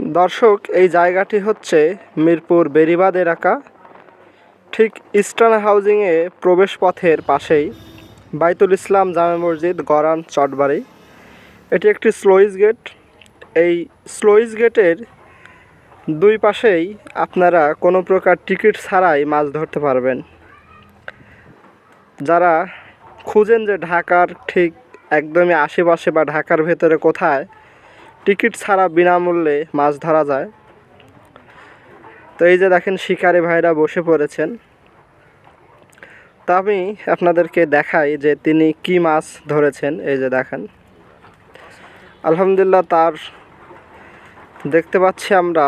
দর্শক, এই জায়গাটি হচ্ছে মিরপুর বেরিবাদ এলাকা। ঠিক ইস্টার্ন হাউজিংয়ে প্রবেশ পথের পাশেই বাইতুল ইসলাম জামে মসজিদ গরান চটবাড়ি। এটি একটি স্লোইস গেট। এই স্লোইস গেটের দুই পাশেই আপনারা কোনো প্রকার টিকিট ছাড়াই মাছ ধরতে পারবেন। যারা খুঁজেন যে ঢাকার ঠিক একদমই আশেপাশে বা ঢাকার ভেতরে কোথায় টিকিট ছাড়া বিনামূল্যে মাছ ধরা যায়। তো এই যে দেখেন শিকারি ভাইরা বসে পড়েছেন। তা আমি আপনাদেরকে দেখাই যে তিনি কি মাছ ধরেছেন, এই যে দেখেন। আলহামদুলিল্লাহ তার দেখতে পাচ্ছি আমরা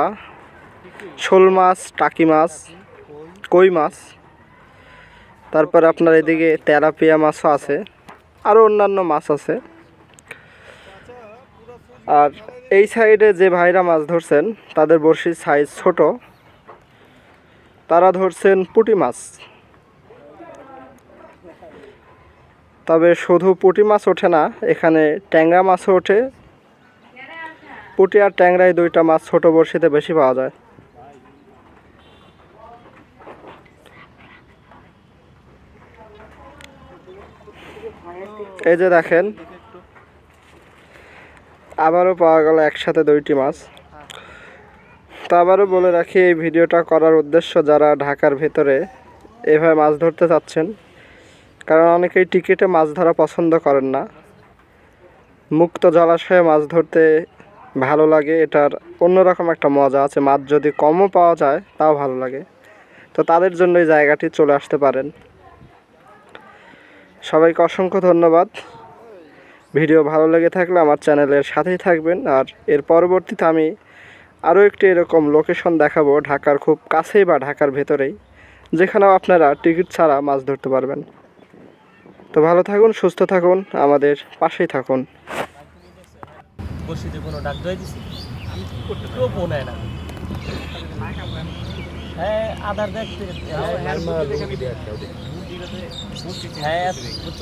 শোল মাছ, টাকি মাছ, কই মাছ, তারপর আপনার এদিকে তেলাপিয়া মাছও আছে আরও অন্যান্য মাছ আছে। আর এই সাইডে যে ভাইরা মাছ ধরছেন, তাদের বড়শির সাইজ ছোট। তারা ধরছেন পুটি মাছ। তবে শুধু পুটি মাছ ওঠে না, এখানে ট্যাংরা মাছও ওঠে। পুটি আর ট্যাংরায় দুইটা মাছ ছোট বড়শিতে বেশি পাওয়া যায়। এই যে দেখেন আবারও পাওয়া গেল একসাথে দুইটি মাছ। তো আবারও বলে রাখি, এই ভিডিওটা করার উদ্দেশ্য যারা ঢাকার ভেতরে এভাবে মাছ ধরতে চাচ্ছেন, কারণ অনেকেই টিকিটে মাছ ধরা পছন্দ করেন না। মুক্ত জলাশয়ে মাছ ধরতে ভালো লাগে, এটার অন্যরকম একটা মজা আছে, মাছ যদি কমও পাওয়া যায়, তাও ভালো লাগে। তো তাদের জন্য এই জায়গাটি চলে আসতে পারেন। সবাইকে অসংখ্য ধন্যবাদ। ভিডিও ভালো লেগে থাকলে আমার চ্যানেলের সাথেই থাকবেন আর এর পরবর্তীতে আমি আরও একটি এরকম লোকেশন দেখাবো ঢাকার খুব কাছেই বা ঢাকার ভেতরেই যেখানেও আপনারা টিকিট ছাড়া মাছ ধরতে পারবেন তো ভালো থাকুন সুস্থ থাকুন আমাদের পাশেই থাকুন বসিতে কোনো ডাক দই দিছি কেউ বোনায় না হ্যাঁ আধার দেখতে হ্যাঁ বুঝছ